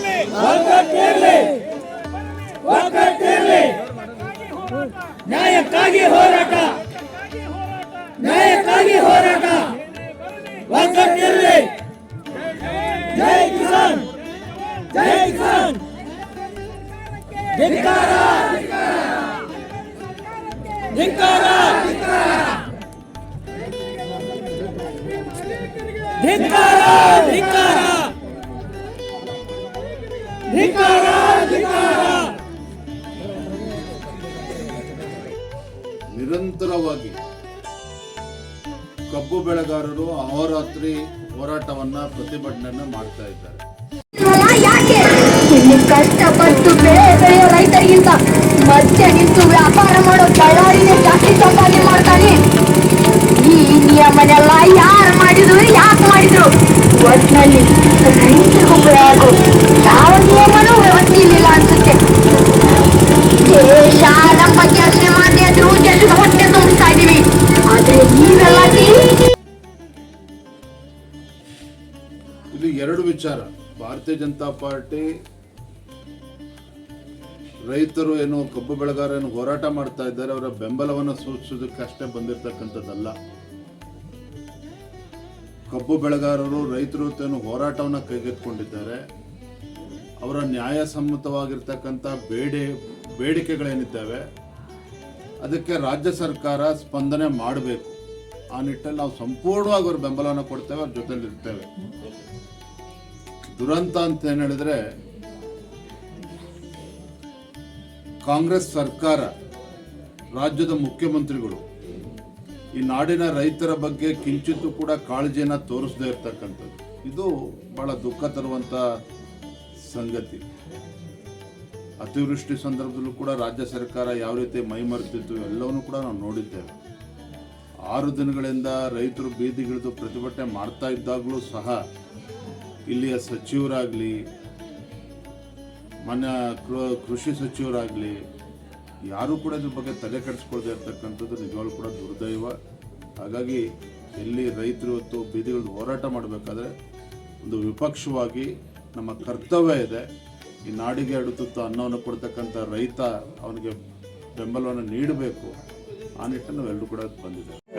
ಬರಲಿ ಒಗ್ಗಟ್ಟಿರ್ಲಿ ಒಗ್ಗಟ್ಟಿರ್ಲಿ ನ್ಯಾಯಕ್ಕಾಗಿ ಹೋರಾಟ ನ್ಯಾಯಕ್ಕಾಗಿ ಹೋರಾಟ ಒಗ್ಗಟ್ಟಿರ್ಲಿ ಜೈ ಕಿಸಾನ್ ಜೈ ಕಿಸಾನ್ ಧಿಕ್ಕಾರ ಧಿಕ್ಕಾರ ಧಿಕ್ಕಾರ ಧಿಕ್ಕಾರ ಧಿಕ್ಕಾರ ಧಿಕಾರ. ನಿರಂತರವಾಗಿ ಕಬ್ಬು ಬೆಳೆಗಾರರು ಅಹೋರಾತ್ರಿ ಹೋರಾಟವನ್ನ ಪ್ರತಿಭಟನೆ ಮಾಡ್ತಾ ಇದ್ದಾರೆ. ಕಷ್ಟಪಟ್ಟು ಬೆಳೆ ಬೆಳೆಯೋ ರೈತರಿಗಿಂತ ಮಧ್ಯೆ ನಿಂತು ವ್ಯಾಪಾರ ಮಾಡೋ ಬಳ್ಳಾರಿನೇ ಜಾಸ್ತಿ ಸಂಪಾದನೆ ಮಾಡ್ತಾನೆ. ಈ ನಿಯಮನೆಲ್ಲ ಯಾರು ಮಾಡಿದ್ರು, ಯಾಕೆ ಮಾಡಿದ್ರು? ಒಟ್ಟಿನಲ್ಲಿ ರೈತರಿಗೂ ಆಗೋ ಇಲ್ಲಿ ಎರಡು ವಿಚಾರ. ಭಾರತೀಯ ಜನತಾ ಪಾರ್ಟಿ ರೈತರು ಏನು ಕಬ್ಬು ಬೆಳೆಗಾರ ಏನು ಹೋರಾಟ ಮಾಡ್ತಾ ಇದ್ದಾರೆ, ಅವರ ಬೆಂಬಲವನ್ನು ಸೂಚಿಸೋದಕ್ಕೆ ಅಷ್ಟೇ ಬಂದಿರತಕ್ಕಂಥದ್ದಲ್ಲ. ಕಬ್ಬು ಬೆಳೆಗಾರರು, ರೈತರು ಏನು ಹೋರಾಟವನ್ನು ಕೈಗೆತ್ತಿಕೊಂಡಿದ್ದಾರೆ. ಅವರ ನ್ಯಾಯಸಮ್ಮತವಾಗಿರ್ತಕ್ಕಂಥ ಬೇಡಿ, ಬೇಡಿಕೆಗಳೇನಿದ್ದಾವೆ, ಅದಕ್ಕೆ ರಾಜ್ಯ ಸರ್ಕಾರ ಸ್ಪಂದನೆ ಮಾಡಬೇಕು. ಆ ನಿಟ್ಟಲ್ಲಿ ನಾವು ಸಂಪೂರ್ಣವಾಗಿ ಅವ್ರ ಬೆಂಬಲವನ್ನು ಕೊಡ್ತೇವೆ, ಅವ್ರ ಜೊತೆಲಿ ಇರ್ತೇವೆ. ದುರಂತ ಅಂತ ಏನ್ ಹೇಳಿದ್ರೆ, ಕಾಂಗ್ರೆಸ್ ಸರ್ಕಾರ, ರಾಜ್ಯದ ಮುಖ್ಯಮಂತ್ರಿಗಳು, ಈ ನಾಡಿನ ರೈತರ ಬಗ್ಗೆ ಕಿಂಚಿತ್ತು ಕೂಡ ಕಾಳಜಿಯನ್ನ ತೋರಿಸದೇ ಇರ್ತಕ್ಕಂಥದ್ದು. ಇದು ಬಹಳ ದುಃಖ ತರುವಂಥ ಸಂಗತಿ. ಅತಿವೃಷ್ಟಿ ಸಂದರ್ಭದಲ್ಲೂ ಕೂಡ ರಾಜ್ಯ ಸರ್ಕಾರ ಯಾವ ರೀತಿ ಮೈಮರೆತಿತ್ತು ಎಲ್ಲವನ್ನೂ ಕೂಡ ನಾವು ನೋಡಿದ್ದೇವೆ. ಆರು ದಿನಗಳಿಂದ ರೈತರು ಬೀದಿಗಿಳಿದು ಪ್ರತಿಭಟನೆ ಮಾಡ್ತಾ ಇದ್ದಾಗಲೂ ಸಹ ಇಲ್ಲಿಯ ಸಚಿವರಾಗಲಿ, ಮಾನ್ಯ ಕೃ- ಕೃಷಿ ಸಚಿವರಾಗಲಿ, ಯಾರೂ ಕೂಡ ಇದ್ರ ಬಗ್ಗೆ ತಲೆ ಕೆಡಿಸ್ಕೊಳ್ದೇ ಇರ್ತಕ್ಕಂಥದ್ದು ನಿಜವಾಗ್ಲೂ ಕೂಡ ದುರ್ದೈವ. ಹಾಗಾಗಿ ಎಲ್ಲಿ ರೈತರು ಇವತ್ತು ಬೀದಿಗಳ ಹೋರಾಟ ಮಾಡಬೇಕಾದ್ರೆ ಒಂದು ವಿಪಕ್ಷವಾಗಿ ನಮ್ಮ ಕರ್ತವ್ಯ ಇದೆ. ಈ ನಾಡಿಗೆ ಎರಡು ತುತ್ತು ಅನ್ನವನ್ನು ಕೊಡ್ತಕ್ಕಂಥ ರೈತ ಅವನಿಗೆ ಬೆಂಬಲವನ್ನು ನೀಡಬೇಕು. ಆ ನಿಟ್ಟನ್ನು ನಾವೆಲ್ಲರೂ ಕೂಡ ಬಂದಿದ್ದೇವೆ.